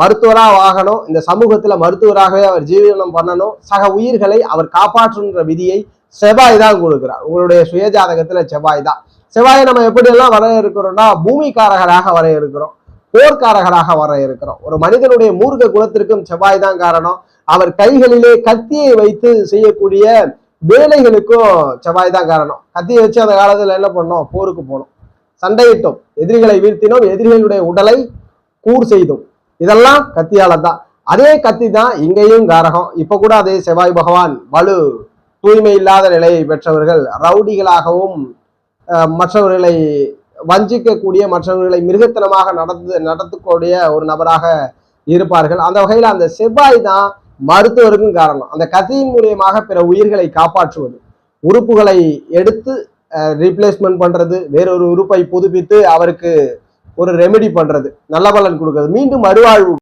மருத்துவராக ஆகணும் இந்த சமூகத்துல மருத்துவராகவே அவர் ஜீவனம் பண்ணணும். சக உயிர்களை அவர் காப்பாற்றுன்ற விதியை செவ்வாய் தான் கொடுக்கிறார். உங்களுடைய சுயஜாதகத்துல செவ்வாய் தான். செவ்வாயை நம்ம எப்படியெல்லாம் வர வரையறுக்கிறோம்னா பூமிக்காரகராக வரையறுக்கிறோம் போர்க்காரகராக வர இருக்கிறோம் ஒரு மனிதனுடைய மூர்க்க குலத்திற்கும் செவ்வாய் தான் காரணம். அவர் கைகளிலே கத்தியை வைத்து செய்யக்கூடிய வேலைகளுக்கும் செவ்வாய் தான் காரணம். கத்தியை வச்சு அந்த காலத்துல என்ன பண்ணோம்? போருக்கு போனோம். சண்டையிட்டோம். எதிரிகளை வீழ்த்தினோம். எதிரிகளுடைய உடலை கூர் செய்தோம். இதெல்லாம் கத்தியால தான் அதே கத்தி தான் இங்கேயும் காரகம். இப்ப கூட அதே செவ்வாய் பகவான் வலு தூய்மை இல்லாத நிலையை பெற்றவர்கள் ரவுடிகளாகவும் மற்றவர்களை வஞ்சிக்கக்கூடிய மற்றவர்களை மிருகத்தனமாக நடந்து நடத்தக்கூடிய ஒரு நபராக இருப்பார்கள். அந்த வகையில் அந்த செவ்வாய் தான் மருத்துவருக்கும் காரணம். அந்த கத்தியின் மூலியமாக பிற உயிர்களை காப்பாற்றுவது. உறுப்புகளை எடுத்து ரீப்ளேஸ்மெண்ட் பண்றது வேறொரு உறுப்பை புதுப்பித்து அவருக்கு ஒரு ரெமெடி பண்றது. நல்ல பலன் கொடுக்கறது. மீண்டும் மறுவாழ்வு